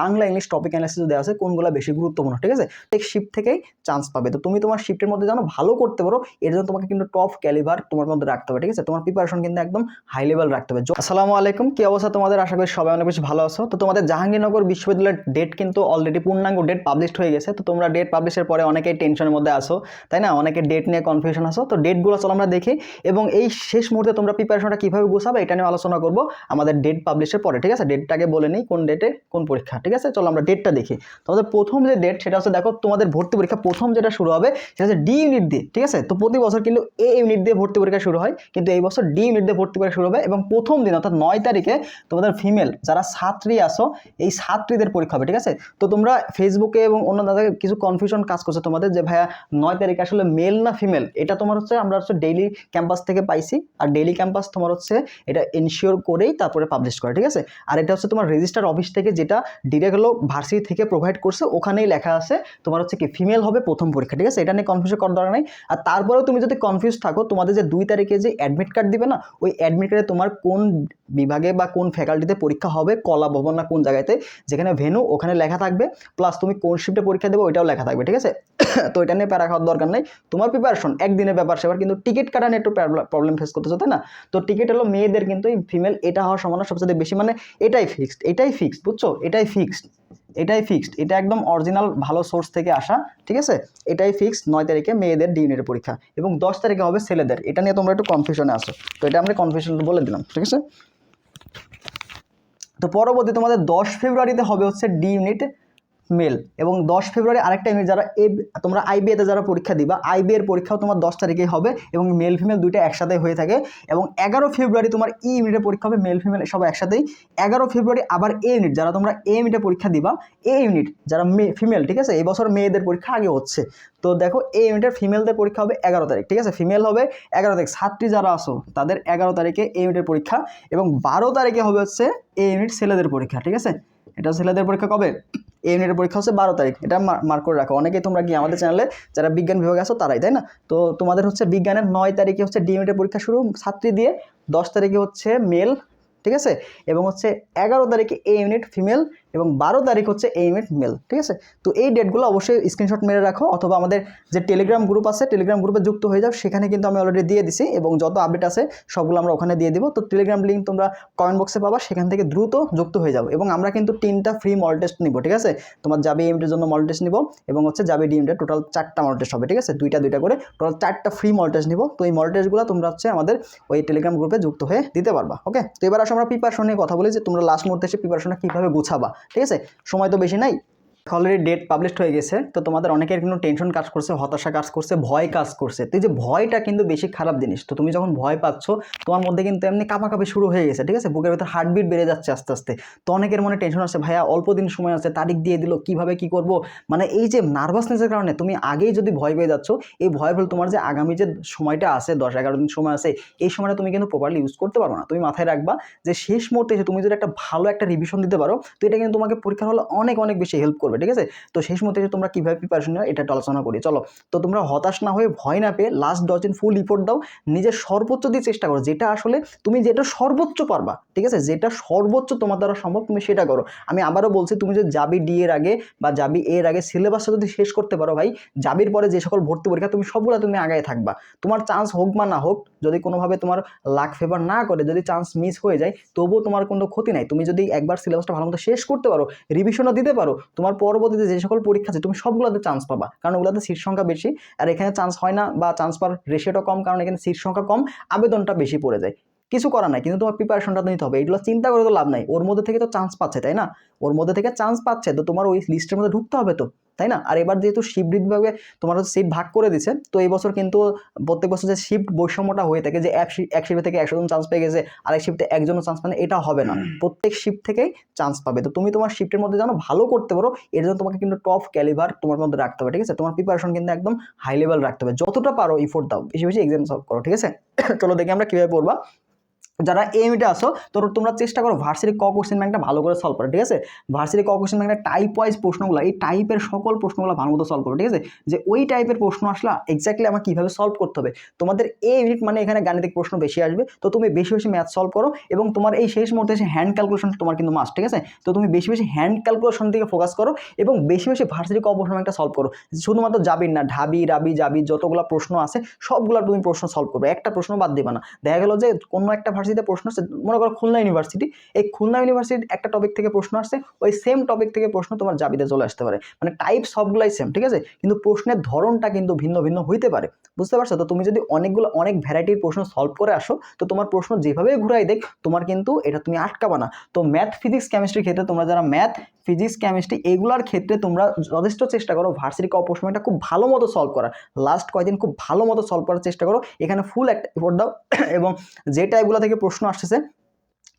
Bangla English topic analysis দেওয়া আছে কোনগুলো বেশি গুরুত্বপূর্ণ, ঠিক আছে? ঠিক শিফট থেকেই চান্স পাবে। তো তুমি তোমার শিফটের মধ্যে যেন ভালো করতে পারো, এর জন্য তোমাকে কিন্তু টপ ক্যালিভার তোমার মধ্যে রাখতে হবে, ঠিক আছে? তোমার প্রিপারেশন কিন্তু একদম হাই লেভেল রাখতে হবে। আসসালামু আলাইকুম, কি অবস্থা তোমাদের? আশা করি সবাই অনেক বেশি ভালো আছো। তো তোমাদের জাহাঙ্গীরনগর বিশ্ববিদ্যালয়ের ডেট কিন্তু অলরেডি পূর্ণাঙ্গ ডেট পাবলিশড হয়ে গেছে। তো তোমরা ডেট পাবলিশের পরে অনেকেই টেনশনের মধ্যে আসো তাই না? অনেকে ডেট নিয়ে কনফিউশন আসো তো ডেটগুলো চলো আমরা দেখি এবং এই শেষ মুহূর্তে তোমরা প্রিপারেশনটা কীভাবে গোছাবে এটা নিয়ে আলোচনা করব আমাদের ডেট পাবলিশের পরে, ঠিক আছে? ডেটটাকে বলে নিই কোন ডেটে কোন পরীক্ষা। ঠিক আছে? চলো আমরা ডেটটা দেখি। তোমাদের প্রথম যে ডেট সেটা হচ্ছে দেখো তোমাদের ভর্তি পরীক্ষা প্রথম যেটা শুরু হবে, সেটা হচ্ছে ডি ইউনিট দিয়ে, ঠিক আছে? তো প্রতি বছর কিন্তু এ ইউনিট দিয়ে ভর্তি পরীক্ষা শুরু হয়, কিন্তু এই বছর ডি ইউনিট দিয়ে ভর্তি পরীক্ষা শুরু হবে এবং প্রথম দিন, অর্থাৎ নয় তারিখে তোমাদের ফিমেল যারা ছাত্রী আসো এই ছাত্রীদের পরীক্ষা হবে, ঠিক আছে? তো তোমরা ফেসবুকে এবং অন্য দাদাকে কিছু কনফিউশন কাজ করছে তোমাদের যে, ভাইয়া, নয় তারিখে আসলে মেল না ফিমেল এটা তোমার হচ্ছে, আমরা হচ্ছে ডেইলি ক্যাম্পাস থেকে পাইছি, আর ডেইলি ক্যাম্পাস তোমার হচ্ছে এটা এনশিওর করেই তারপরে পাবলিশ করে, ঠিক আছে? আর এটা হচ্ছে তোমার রেজিস্টার অফিস থেকে যেটা ডিরেক্ট হলো ভার্সিটি থেকে প্রোভাইড করছে, ওখানেই লেখা আছে তোমার হচ্ছে কি ফিমেল হবে প্রথম পরীক্ষা, ঠিক আছে? এটা নিয়ে কনফিউজ করার দরকার নেই। আর তারপরেও তুমি যদি কনফিউজ থাকো, তোমাদের যে দুই তারিখে যে অ্যাডমিট কার্ড দিবে না, ওই অ্যাডমিট কার্ডে তোমার কোন বিভাগে বা কোন ফ্যাকাল্টিতে পরীক্ষা হবে, কলা ভবন না কোন জায়গাতে, যেখানে ভেনু ওখানে লেখা থাকবে প্লাস তুমি কোন শিফটে পরীক্ষা দেবে ওইটাও লেখা থাকবে, ঠিক আছে? তো এটা নিয়ে প্যারা খাওয়ার দরকার নেই। তোমার প্রিপারেশন একদিনের ব্যাপার সেবার, কিন্তু টিকিট কাটা নিয়ে একটু প্রবলেম ফেস করতেছো, তাই না? তো টিকিট হলো মেয়েদের কিন্তু এই ফিমেল এটা হওয়ার সম্ভাবনা সবচেয়ে বেশি মানে এটাই ফিক্সড এটাই ফিক্সড বুঝছ? এটাই ফিক্সড এটাই ফিক্সড এটা একদম অরিজিনাল ভালো সোর্স থেকে আসা, ঠিক আছে? এটাই ফিক্সড নয় তারিখে মেয়েদের ডি ইউনিটের পরীক্ষা, এবং দশ তারিখে হবে ছেলেদের, এটা নিয়ে তোমরা একটু কনফিউশনে আসো তো এটা আমরা কনফিউশন বলে দিলাম, ঠিক আছে? তো পরবর্তী তোমাদের দশ ফেব্রুয়ারিতে হবে হচ্ছে ডি ইউনিট মেল এবং দশ ফেব্রুয়ারি আরেকটা ইউনিট যারা এ তোমরা আইবিএতে যারা পরীক্ষা দিবা আইবি এর পরীক্ষাও তোমার দশ তারিখেই হবে এবং মেল ফিমেল দুইটা একসাথে হয়ে থাকে এবং এগারো ফেব্রুয়ারি তোমার ই ইউনিটের পরীক্ষা হবে মেল ফিমেল সব একসাথেই। এগারো ফেব্রুয়ারি আবার এ ইউনিট যারা তোমরা এ ইউনিটে পরীক্ষা দিবা এ ইউনিট যারা মে ফিমেল ঠিক আছে? এই বছর মেয়েদের পরীক্ষা আগে হচ্ছে। তো দেখো এ ইউনিটের ফিমেলদের পরীক্ষা হবে এগারো তারিখ, ঠিক আছে? ফিমেল হবে এগারো তারিখ। ছাত্রী যারা আসো তাদের এগারো তারিখে এ ইউনিটের পরীক্ষা এবং বারো তারিখে হবে হচ্ছে এ ইউনিট ছেলেদের পরীক্ষা, ঠিক আছে? এটা ছেলেদের পরীক্ষা কবে? এ ইউনিটের পরীক্ষা হচ্ছে বারো তারিখ। এটা মার্ক করে রাখো। অনেকেই তোমরা গিয়ে আমাদের চ্যানেলে যারা বিজ্ঞান বিভাগে আছো তারাই, তাই না? তো তোমাদের হচ্ছে বিজ্ঞানের নয় তারিখে হচ্ছে ডি ইউনিটের পরীক্ষা শুরু, ছাত্রী দিয়ে। দশ তারিখে হচ্ছে মেল ঠিক আছে? এবং হচ্ছে এগারো তারিখে এ ইউনিট ফিমেল এবং বারো তারিখ হচ্ছে এ ইউনিট মেল ঠিক আছে? তো এই ডেটগুলো অবশ্যই স্ক্রিনশট মেরে রাখো অথবা আমাদের যে টেলিগ্রাম গ্রুপ আছে টেলিগ্রাম গ্রুপে যুক্ত হয়ে যাও, সেখানে কিন্তু আমি অলরেডি দিয়ে দিছি এবং যত আপডেট আছে, সবগুলো আমরা ওখানে দিয়ে দিব। তো টেলিগ্রাম লিঙ্ক তোমরা কমেন্ট বক্সে পাবা, সেখান থেকে দ্রুত যুক্ত হয়ে যাও এবং আমরা কিন্তু তিনটা ফ্রি মল টেস্ট নিব, ঠিক আছে? তোমার যাবে ইউনিটের জন্য মল টেস্ট নিব এবং হচ্ছে যাবে ডি ইউনিটের টোটাল চারটা মল টেস্ট হবে, ঠিক আছে? দুইটা দুইটা করে টোটাল চারটা ফ্রি মল টেস্ট নিব। তো এই মল তোমরা হচ্ছে আমাদের ওই টেলিগ্রাম গ্রুপে যুক্ত হয়ে দিতে পারবা ওকে তো এবার আসো আমরা প্রিপারেশন নিয়ে কথা বলি যে তোমরা লাস্ট মুহূর্তে এসে প্রিপারেশনটা কীভাবে গুছাবা। ঠিক আছে? সময় তো বেশি নাই। অলরেডি ডেট পাবলিশড হয়ে গেছে, তো তোমাদের অনেকের কিন্তু টেনশন কাজ করছে, হতাশা কাজ করছে, ভয় কাজ করছে। তো যে ভয়টা কিন্তু বেশি খারাপ জিনিস। তো তুমি যখন ভয় পাচ্ছ, তোমার মধ্যে কিন্তু এমনি কাঁপাকাঁপি শুরু হয়ে গেছে, ঠিক আছে? বুকের ভেতর হার্টবিট বেড়ে যাচ্ছে আস্তে আস্তে। তো অনেকের মনে টেনশন আছে ভাইয়া, অল্প দিন সময় আছে, তারিখ দিয়ে দিল, কীভাবে কি করব? মানে এই যে নার্ভাসনেসের কারণে তুমি আগেই যদি ভয় পেয়ে যাচ্ছ, এই ভয় ফলে তোমার যে আগামী যে সময়টা আছে, দশ এগারো দিন সময় আছে, এই সময়টা তুমি কিন্তু প্রপারলি ইউজ করতে পারো না। তুমি মাথায় রাখবা যে শেষ মুহূর্তে এসে তুমি যদি একটা ভালো একটা রিভিশন দিতে পারো, তো এটা কিন্তু তোমাকে পরীক্ষার হলে অনেক অনেক বেশি হেল্প করবে। ঠিক আছে? তো শেষ মুহূর্তে তোমরা কীভাবে প্রিপারেশন নেওয়া এটা আলোচনা করি। চলো, তো তোমরা হতাশ না হয়ে ভয় না পেয়ে লাস্ট দশ দিন ফুল রিপোর্ট দাও, নিজের সর্বোচ্চ দিয়ে চেষ্টা করো। যেটা আসলে তুমি যেটা সর্বোচ্চ পারবা, ঠিক আছে? যেটা সর্বোচ্চ তোমার দ্বারা সম্ভব, তুমি সেটা করো। আমি আবারও বলছি, তুমি যদি যাবি ডি এর আগে বা যাবি এর আগে সিলেবাসটা যদি শেষ করতে পারো ভাই, যাবির পরে যে সকল ভর্তি পরীক্ষা, তুমি সবগুলো তুমি আগায় থাকবা। তোমার চান্স হোক বা না হোক, যদি কোনোভাবে তোমার লাক ফেভার না করে, যদি চান্স মিস হয়ে যায়, তবুও তোমার কোনো ক্ষতি নাই। তুমি যদি একবার সিলেবাসটা ভালো মতো শেষ করতে পারো রিভিশনও দিতে পারো, তোমার পরবর্তীতে যে সকল পরীক্ষা আছে, তুমি সবগুলোতে চান্স পাবা। কারণ ওগুলোতে সিট সংখ্যা বেশি, আর এখানে চান্স হয় না বা চান্স পাওয়ার রেশিওটা কম, কারণ এখানে সিট সংখ্যা কম, আবেদনটা বেশি পড়ে যায়। কিছু করার নাই, কিন্তু তোমার প্রিপারেশনটা নিতে হবে। এগুলো চিন্তা করে তো লাভ নাই। ওর মধ্যে থেকে তো চান্স পাচ্ছে, তাই না? ওর মধ্যে থেকে চান্স পাচ্ছে, তো তোমার ওই লিস্টের মধ্যে ঢুকতে হবে তো। তাই না? আর এবার যেহেতু শিফট বিভাগে তোমার হচ্ছে সিট ভাগ করে দিছে তো এই বছর কিন্তু প্রত্যেক বছর যে শিফট বৈষম্যটা হয়ে থাকে যে এক এক শিফটে থেকে একশো জন চান্স পেয়ে গেছে আরেক শিফটে একজনও চান্স পায় এটা হবে না। প্রত্যেক শিফট থেকেই চান্স পাবে। তো তুমি তোমার শিফটের মধ্যে যেন ভালো করতে পারো এর জন্য তোমাকে কিন্তু টপ ক্যালিভার তোমার মধ্যে রাখতে হবে ঠিক আছে? তোমার প্রিপারেশন কিন্তু একদম হাই লেভেল রাখতে হবে। যতটা পারো ইফোর্ট দাও বেশি বেশি এক্সাম সলভ করো ঠিক আছে? চলো দেখি আমরা কীভাবে পড়বা। যারা এমইটা আসো তো তোমরা চেষ্টা করো ভার্সিটি ক কোশ্চেন ব্যাংকটা ভালো করে সলভ করো, ঠিক আছে? ভার্সিটি ক কোশ্চেন ব্যাংকটা টাইপ ওয়াইজ প্রশ্নগুলো, এই টাইপের সকল প্রশ্নগুলো ভালো মতো সলভ করো, ঠিক আছে? যে ওই টাইপের প্রশ্ন আসলা এক্স্যাক্টলি আমার কীভাবে সলভ করতে হবে? তোমাদের এ ইউনিট মানে এখানে গাণিতিক প্রশ্ন বেশি আসবে, তো তুমি বেশি বেশি ম্যাথ সলভ করো এবং তোমার এই শেষ মুহূর্তে এসে হ্যান্ড ক্যালকুলেশন তোমার কিন্তু মাস্ট ঠিক আছে? তো তুমি বেশি বেশি হ্যান্ড ক্যালকুলেশন দিকে ফোকাস করো এবং বেশি বেশি ভার্সিটি ক প্রশ্ন ব্যাংকটা সলভ করো। শুধুমাত্র যাবি না, ঢাবি, রাবি যাবি যতগুলো প্রশ্ন আছে সবগুলো তুমি প্রশ্ন সলভ করবে, একটা প্রশ্ন বাদ দিবা না। দেখা গেলো যে কোনো একটা ভার্সিটিতে প্রশ্ন আসছে, মনে করো খুলনা ইউনিভার্সিটি এই খুলনা ইউনিভার্সিটির একটা টপিক থেকে প্রশ্ন আসছে, ওই সেম টপিক থেকে প্রশ্ন তোমার জাবিতে চলে আসতে পারে। মানে টাইপ সবগুলাই সেম ঠিক আছে? কিন্তু প্রশ্নের ধরনটা কিন্তু ভিন্ন ভিন্ন হইতে পারে। বুঝতে পারছ? তো তুমি যদি অনেকগুলো, অনেক ভ্যারাইটির প্রশ্ন সলভ করে আসো, তো তোমার প্রশ্ন যেভাবে ঘুরাই দেখ, তোমার কিন্তু এটা তুমি আটকাবা না। তো ম্যাথ ফিজিক্স কেমিস্ট্রির ক্ষেত্রে তোমরা যারা ম্যাথ ফিজিক্স কেমিস্ট্রি এগুলোর ক্ষেত্রে তোমরা যথেষ্ট চেষ্টা করো ভার্সিটি ক খুব ভালো মতো সলভ করা লাস্ট কয়েকদিন খুব ভালো মতো সলভ করার চেষ্টা করো। এখানে ফুল একটা এফোর্ট দাও। এবং যে টাইপগুলো থেকে প্রশ্ন আসতেছে,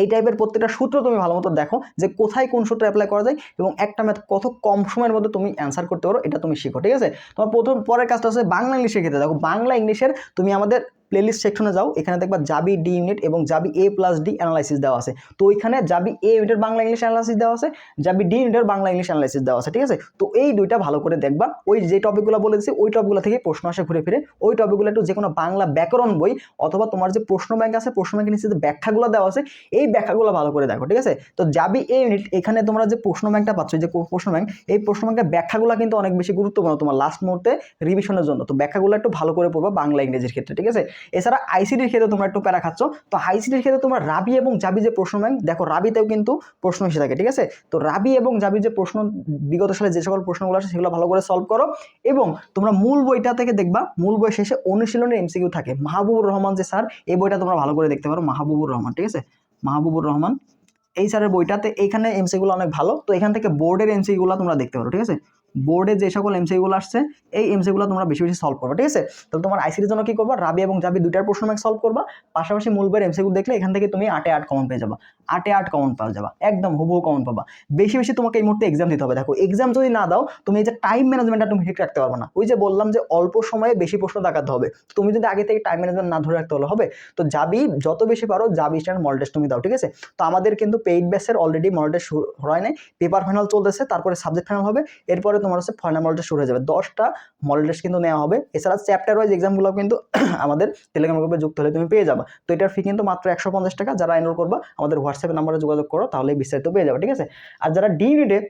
এই টাইপের প্রত্যেকটা সূত্র তুমি ভালো মতো দেখো যে কোথায় কোন সূত্র অ্যাপ্লাই করা যায় এবং একটা ম্যাথ কত কম সময়ের মধ্যে তুমি অ্যান্সার করতে পারো, এটা তুমি শিখো, ঠিক আছে? তোমার প্রথম, পরের কাজটা হচ্ছে বাংলা ইংলিশের ক্ষেত্রে। দেখো, বাংলা ইংলিশের তুমি আমাদের প্লেলিস্ট সেকশনে যাও, এখানে দেখবা জাবি ডি ইউনিট এবং জাবি এ প্লাস ডি অ্যানালাইসিস দেওয়া আছে। তো ওইখানে জাবি এ ইউনিটের বাংলা ইংলিশ অ্যানালাইসিস দেওয়া আছে জাবি ডি ইউনিটের বাংলা ইংলিশ অ্যানালাইসিস দেওয়া আছে, ঠিক আছে? তো এই দুইটা ভালো করে দেখবা। ওই যে টপিকগুলো বলে দিচ্ছি ওই টপিকগুলো থেকে প্রশ্ন আসে ঘুরে ফিরে। ওই টপিকগুলো একটু যে কোনো বাংলা ব্যাকরণ বই অথবা তোমার যে প্রশ্ন ব্যাংক আছে, প্রশ্ন ব্যাংকের নিচে যে ব্যাখ্যাগুলো দেওয়া আছে, এই ব্যাখ্যাগুলো ভালো করে দেখো, ঠিক আছে? তো জাবি এ ইউনিট এখানে তোমরা যে প্রশ্ন ব্যাংকটা পাচ্ছ যে প্রশ্ন ব্যাংক, এই প্রশ্ন ব্যাংকের ব্যাখ্যাগুলো কিন্তু অনেক বেশি গুরুত্বপূর্ণ তোমার লাস্ট মুহূর্তে রিভিশনের জন্য। তো ব্যাখ্যাগুলো একটু ভালো করে পড়বা বাংলা ইংরেজির ক্ষেত্রে, ঠিক আছে? এছাড়া আইসিডির ক্ষেত্রে তোমরা একটু প্যারা খাচ্ছ। তো আইসিডির ক্ষেত্রে তোমরা রাবি এবং জাবি যে প্রশ্ন ব্যাংক দেখো রাবিতেও কিন্তু প্রশ্ন এসে থাকে, ঠিক আছে? তো রাবি এবং জাবি যে প্রশ্ন, বিগত সালে যে সকল প্রশ্নগুলো আছে সেগুলো ভালো করে সলভ করো এবং তোমরা মূল বইটা থেকে দেখবা, মূল বই শেষে অনুশীলনের এমসিকিউ থাকে। মাহবুবুর রহমান যে স্যার, এই বইটা তোমরা ভালো করে দেখতে পারো, মাহবুবুর রহমান, ঠিক আছে? মাহবুবুর রহমান, এই স্যারের বইটাতে এইখানে এমসিগুলো অনেক ভালো। তো এখান থেকে বোর্ডের এমসিগুলো তোমরা দেখতে পারো, ঠিক আছে? বোর্ডে যে সকল এমসিগুলো আসছে, এই এমসিগুলো তোমরা বেশি বেশি সলভ করবে, ঠিক আছে? তো তোমার আইসিটির জন্য কি করবা? রাবি এবং জাবি দুইটার প্রশ্ন ব্যাংক সলভ করবা, পাশাপাশি মূলবের এমসিগুলো দেখলে এখান থেকে তুমি আটে আট কমন পেয়ে যাবা। আটে আট কমন পাওয়া যাবা, একদম হুবহু কমন পাবা। বেশি বেশি তোমাকে এই মুহূর্তে এক্সাম দিতে হবে। দেখো এক্সাম যদি না দাও, তুমি এই যে টাইম ম্যানেজমেন্টটা তুমি ঠিক রাখতে পারবে না। ওই যে বললাম যে অল্প সময়ে বেশি প্রশ্ন দেখাতে হবে। তুমি যদি আগে থেকে টাইম ম্যানেজমেন্ট না ধরে রাখতে হলে হবে, তো যাবি যত বেশি পারো যাবি স্ট্যান্ড মল টেস্ট তুমি দাও, ঠিক আছে? তো আমাদের কিন্তু পেইড ব্যাসের অলরেডি মল টেস্ট হয় নাই পেপার ফাইনাল চলতেছে, তারপরে সাবজেক্ট ফাইনাল হবে, এরপরে তোমার হচ্ছে ফাইনাল মল টেস্ট শুরু হয়ে যাবে। দশটা মডেল টেস্ট কিন্তু নেওয়া হবে। এছাড়া চ্যাপ্টার ওয়াইজ এক্সামগুলো কিন্তু আমাদের টেলিগ্রাম গ্রুপে যুক্ত হলে তুমি পেয়ে যাবে। তো এটার ফি কিন্তু মাত্র একশো পঞ্চাশ টাকা। যারা এনরোল করবা, আমাদের হোয়াটসঅ্যাপ নাম্বারে যোগাযোগ করো, তাহলে বিস্তারিত পেয়ে যাবে, ঠিক আছে? আর যারা ডি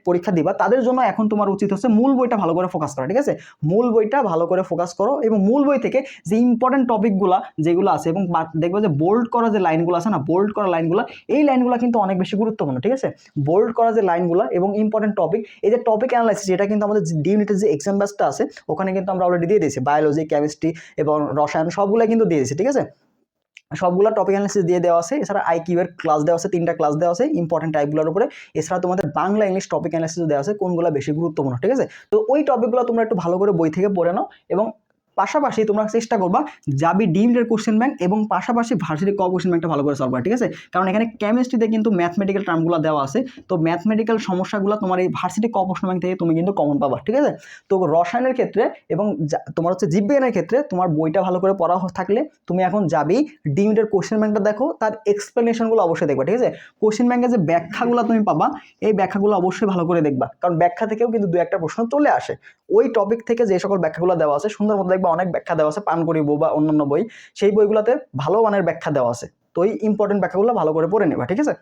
পরীক্ষা দিবা, তাদের জন্য এখন তোমার উচিত হচ্ছে মূল বইটা ভালো করে ফোকাস করা, ঠিক আছে? মূল বইটা ভালো করে ফোকাস করো এবং মূল বই থেকে যে ইম্পর্টেন্ট টপিকগুলো যেগুলো আছে এবং দেখবে যে বোল্ড করা যে লাইনগুলো আছে না বোল্ড করা লাইনগুলো এই লাইনগুলো কিন্তু অনেক বেশি গুরুত্বপূর্ণ, ঠিক আছে? বোল্ড করা যে লাইনগুলো এবং ইম্পর্টেন্ট টপিক এই যে টপিক অ্যানালাইসিস এটা কিন্তু আমাদের ডি ইউনিটের যে এক্সাম আছে, ওখানে কিন্তু আমরা অলরেডি দিয়ে দিয়েছি। বায়োলজি কেমিস্ট্রি এবং রসায়ন সবগুলো কিন্তু দিয়ে দিয়েছি, ঠিক আছে? সবগুলো টপিক অ্যানালিসিস দিয়ে দেওয়া আছে। এছাড়া আইকিউ এর ক্লাস দেওয়া আছে, তিনটা ক্লাস দেওয়া আছে ইম্পর্টেন্ট টাইপগুলোর উপরে। এছাড়া তোমাদের বাংলা ইংলিশ টপিক অ্যানালিসিস দেওয়া আছে, কোনগুলো বেশি গুরুত্বপূর্ণ, ঠিক আছে? তো ওই টপিকগুলো তোমরা একটু ভালো করে বই থেকে পড়ে নাও এবং পাশাপাশি তোমরা চেষ্টা করবা যাবি ডিমডের কোশ্চেন ব্যাংক এবং পাশাপাশি ভার্সিটি ক কোশ্চেন ব্যাংকটা ভালো করে সলভ করা, ঠিক আছে? কারণ এখানে কেমিস্ট্রিতে কিন্তু ম্যাথমেটিক্যাল টার্মগুলো দেওয়া আছে। তো ম্যাথমেটিক্যাল সমস্যাগুলো তোমার এই ভার্সিটি ক কোশ্চেন ব্যাংক থেকে তুমি কিন্তু কমন পাবা, ঠিক আছে? তো রসায়নের ক্ষেত্রে এবং তোমার হচ্ছে জীববিজ্ঞানের ক্ষেত্রে তোমার বইটা ভালো করে পড়া থাকলে তুমি এখন যাবি ডিমিটের কোশ্চেন ব্যাংকটা দেখো, তার এক্সপ্লেনেশনগুলো অবশ্যই দেখবা, ঠিক আছে? কোশ্চেন ব্যাংকের যে ব্যাখ্যাগুলো তুমি পাবা, এই ব্যাখ্যাগুলো অবশ্যই ভালো করে দেখবা। কারণ ব্যাখ্যা থেকেও কিন্তু দু একটা প্রশ্ন চলে আসে। ওই টপিক থেকে যে সকল ব্যাখ্যাগুলো দেওয়া আছে, সুন্দর মতো দেখবা অনেক ব্যাখ্যা দেওয়া আছে পানকুড়ি বই বা অন্যান্য বই, সেই বইগুলোতে ভালো মানের ব্যাখ্যা দেওয়া আছে। তো এই ইম্পর্টেন্ট ব্যাখ্যাগুলো ভালো করে পড়ে নেবা, ঠিক আছে?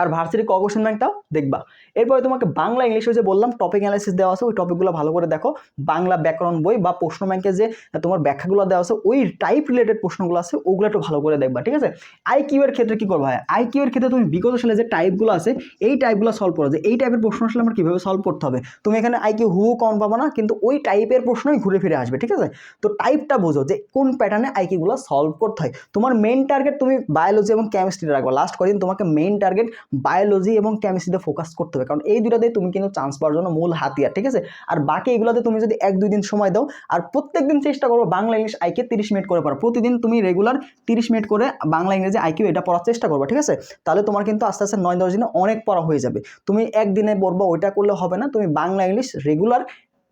আর ভার্সিটি ক কোশ্চেন ব্যাংকটাও দেখবা। এরপরে তোমাকে বাংলা ইংলিশ যে বললাম টপিক অ্যানালাইসিস দেওয়া আছে, ওই টপিকগুলো ভালো করে দেখো। বাংলা ব্যাকরণ বই বা প্রশ্ন ব্যাংকে যে তোমার ব্যাখ্যাগুলো দেওয়া আছে, ওই টাইপ রিলেটেড প্রশ্নগুলো আছে, ওগুলো একটু ভালো করে দেখবা, ঠিক আছে? আইকিউ এর ক্ষেত্রে কী করবা হয় আইকিউ এর ক্ষেত্রে তুমি বিগত সালে যে টাইপগুলো আছে, এই টাইপগুলো সলভ করো যে, এই টাইপের প্রশ্ন আসলে আমার কীভাবে সলভ করতে হবে? তুমি এখানে আইকিউ হু কম পাবো না, কিন্তু ওই টাইপের প্রশ্নই ঘুরে ফিরে আসবে, ঠিক আছে? তো টাইপটা বোঝো যে কোন প্যাটার্নে আইকিউগুলো সলভ করতে হয়। তোমার মেইন টার্গেট তুমি বায়োলজি এবং কেমিস্ট্রি রাখবা। লাস্ট কদিন তোমাকে মেইন টার্গেট বায়োলজি এবং কেমিস্ট্রিতে ফোকাস করতে হবে। কারণ এই দুটাতেই তুমি কিন্তু চান্স পাওয়ার জন্য মূল হাতিয়ার, ঠিক আছে? আর বাকি এগুলোতে তুমি যদি এক, দুই দিন সময় দাও, আর প্রত্যেক দিন চেষ্টা করো বাংলা, ইংলিশ আইকে তিরিশ মিনিট করে পড়া প্রতিদিন তুমি রেগুলার তিরিশ মিনিট করে বাংলা, ইংরেজি আইকিউ এটা পড়ার চেষ্টা করবে, ঠিক আছে? তাহলে তোমার কিন্তু আস্তে আস্তে নয়, দশ দিনে অনেক পড়া হয়ে যাবে। তুমি একদিনে পড়ব, ওইটা করলে হবে না। তুমি বাংলা, ইংলিশ রেগুলার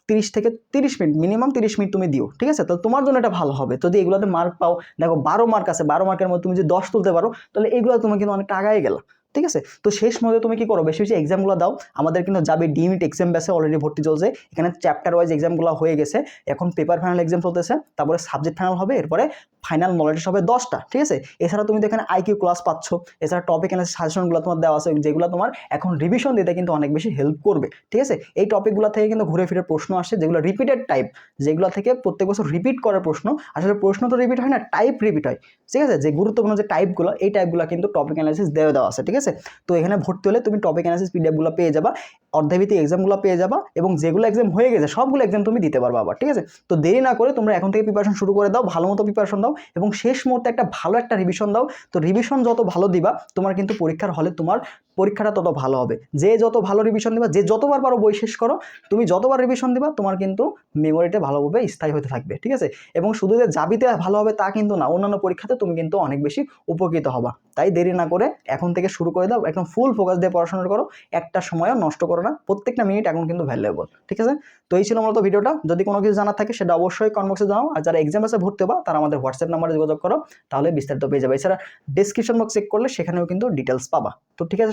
তিরিশ থেকে তিরিশ মিনিট মিনিমাম তিরিশ মিনিট তুমি দিও, ঠিক আছে? তাহলে তোমার জন্য এটা ভালো হবে। যদি এগুলোতে মার্ক পাও, দেখো বারো মার্ক আছে, বারো মার্কের মধ্যে তুমি যদি দশ তুলতে পারো, তাহলে এগুলো তুমি কিন্তু অনেকটা আগায় গেলা। ঠিক আছে? তো শেষ মধ্যে তুমি কি করো? বেশি বেশি এক্সামগুলো দাও। আমাদের কিন্তু যাবে ডিমিট এক্সাম ব্যাসে অলরেডি ভর্তি চলছে। এখানে চ্যাপ্টার ওয়াইজ এক্সামগুলো হয়ে গেছে। এখন পেপার ফাইনাল এক্সাম চলতেছে। তারপরে সাবজেক্ট ফাইনাল হবে। এরপরে ফাইনাল নলেজ হবে দশটা, ঠিক আছে? এছাড়া তুমি তো এখানে আইকিউ ক্লাস পাচ্ছ, এছাড়া টপিক অ্যানালিসিস সাজেশনগুলো তোমার দেওয়া আছে, যেগুলো তোমার এখন রিভিশন দিতে কিন্তু অনেক বেশি হেল্প করবে, ঠিক আছে? এই টপিকগুলো থেকে কিন্তু ঘুরে ফিরে প্রশ্ন আসে, যেগুলো রিপিটেড টাইপ যেগুলো থেকে প্রত্যেক বছর রিপিট করার প্রশ্ন। আসলে প্রশ্ন তো রিপিট হয় না টাইপ রিপিট হয়, ঠিক আছে? যে গুরুত্বপূর্ণ যে টাইপগুলো এই টাইপগুলো কিন্তু টপিক অ্যানালিসিস দেওয়া দেওয়া আছে, ঠিক আছে? তো এখানে ভর্তি হলে তুমি টপিক অ্যানালিসিস পিডিএফগুলো পেয়ে যাবা অর্ধাভিত্তিক এক্সামগুলো পেয়ে যাবা, এবং যেগুলো এক্সাম হয়ে গেছে, সবগুলো এক্সাম তুমি দিতে পারবা আবার, ঠিক আছে? তো দেরি না করে তোমরা এখন থেকে প্রিপারেশন শুরু করে দাও, ভালো মতো প্রিপারেশন দাও এবং শেষ মুহূর্তে একটা ভালো একটা রিভিশন দাও। তো রিভিশন যত ভালো দিবা, তোমার কিন্তু পরীক্ষার হলে তোমার পরীক্ষাটা তত ভালো হবে। যে যত ভালো রিভিশন দিবা, যে যতবার পারো বই শেষ করো, তুমি যতবার রিভিশন দিবা, তোমার কিন্তু মেমোরিটা ভালোভাবে স্থায়ী হতে থাকবে, ঠিক আছে? এবং শুধু যে জাবিতে ভালো হবে তা কিন্তু না, অন্যান্য পরীক্ষাতে তুমি কিন্তু অনেক বেশি উপকৃত হবা। তাই দেরি না করে এখন থেকে শুরু করে দাও, একদম ফুল ফোকাস দিয়ে পড়াশোনা করো, একটা সময়ও নষ্ট করো না, প্রত্যেকটা মিনিট এখন কিন্তু ভ্যালুয়েবল ঠিক আছে? তো এই ছিল মূলত ভিডিওটা, যদি কোনো কিছু জানার থাকে সেটা অবশ্যই কনবক্সে জানাও, আর যারা এক্সাম আছে ভর্তি হবা, তারা আমাদের হোয়াটসঅ্যাপ নাম্বারে যোগাযোগ করো, তাহলে বিস্তারিত পেয়ে যাবে। এছাড়া ডিসক্রিপশন বক্স চেক করলে সেখানেও কিন্তু ডিটেলস পাবা। তো ঠিক আছে